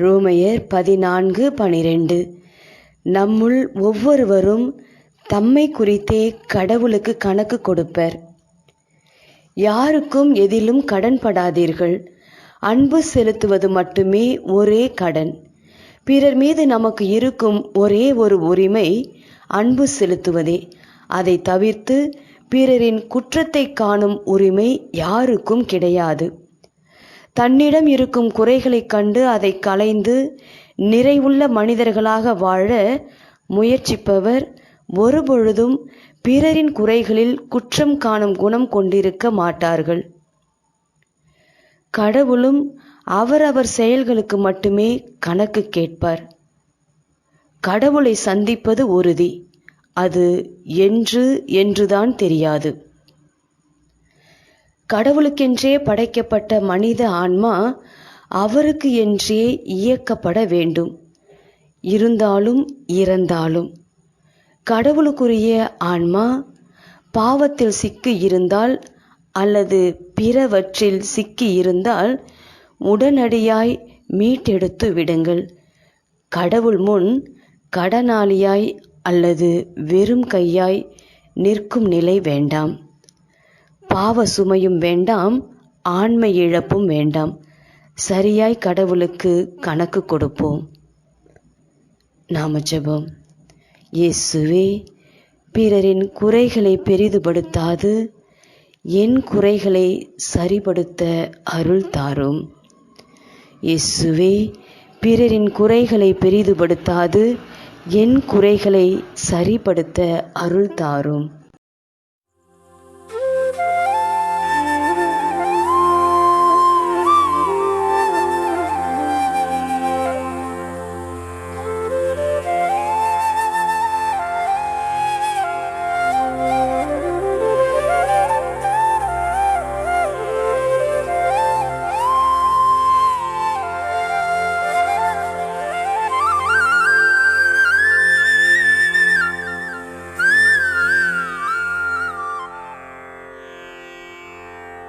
ரோமையர் பதினான்கு பனிரெண்டு. நம்முள் ஒவ்வொருவரும் தம்மை குறித்தே கடவுளுக்கு கணக்கு கொடுப்பர். யாருக்கும் எதிலும் கடன்படாதீர்கள் அன்பு செலுத்துவது மட்டுமே ஒரே கடன். பிறர் மீது நமக்கு இருக்கும் ஒரே ஒரு உரிமை அன்பு செலுத்துவதே. அதை தவிர்த்து பிறரின் குற்றத்தை காணும் உரிமை யாருக்கும் கிடையாது. தன்னிடம் இருக்கும் குறைகளைக் கண்டு அதை களைந்து நிறைவுள்ள மனிதர்களாக வாழ முயற்சிப்பவர் ஒருபொழுதும் பிறரின் குறைகளில் குற்றம் காணும் குணம் கொண்டிருக்க மாட்டார்கள். கடவுளும் அவரவர் செயல்களுக்கு மட்டுமே கணக்கு கேட்பார். கடவுளை சந்திப்பது உறுதி. அது என்று என்றுதான் தெரியாது. கடவுளுக்கென்றே படைக்கப்பட்ட மனித ஆன்மா அவருக்கு என்றே இயக்கப்பட வேண்டும். இருந்தாலும் இறந்தாலும். கடவுளுக்குரிய ஆன்மா பாவத்தில் சிக்கி இருந்தால் அல்லது பிறவற்றில் சிக்கி இருந்தால் உடனடியாய் மீட்டெடுத்து விடுங்கள். கடவுள் முன் கடனாளியாய் அல்லது வெறும் கையாய் நிற்கும் நிலை வேண்டாம். பாவ சுமையும் வேண்டாம் ஆண்மை இழப்பும் வேண்டாம். சரியாய் கடவுளுக்கு கணக்கு கொடுப்போம். நாம ஜெபம் இயேசுவே பிறரின் குறைகளை பெரிதுபடுத்தாது என் குறைகளை சரிபடுத்த அருள் தாரும். இயேசுவே பிறரின் குறைகளை பெரிதுபடுத்தாது என் குறைகளை சரிபடுத்த அருள் தாரும்.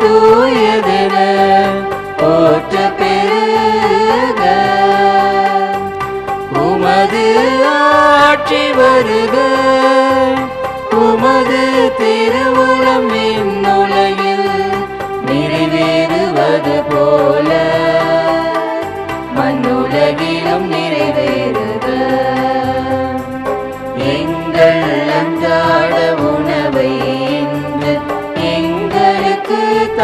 தூயதென போற்ற பெருக. உமது ஆட்சி வருக. உமது திரு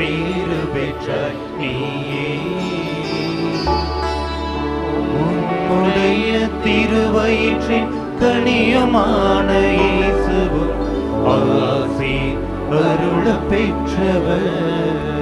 பேரு பெற்ற நீயே. உன்னுடைய திருவயிற்றின் கனியமான ஆசி அருள பெற்றவர்.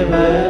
பெற்றவர்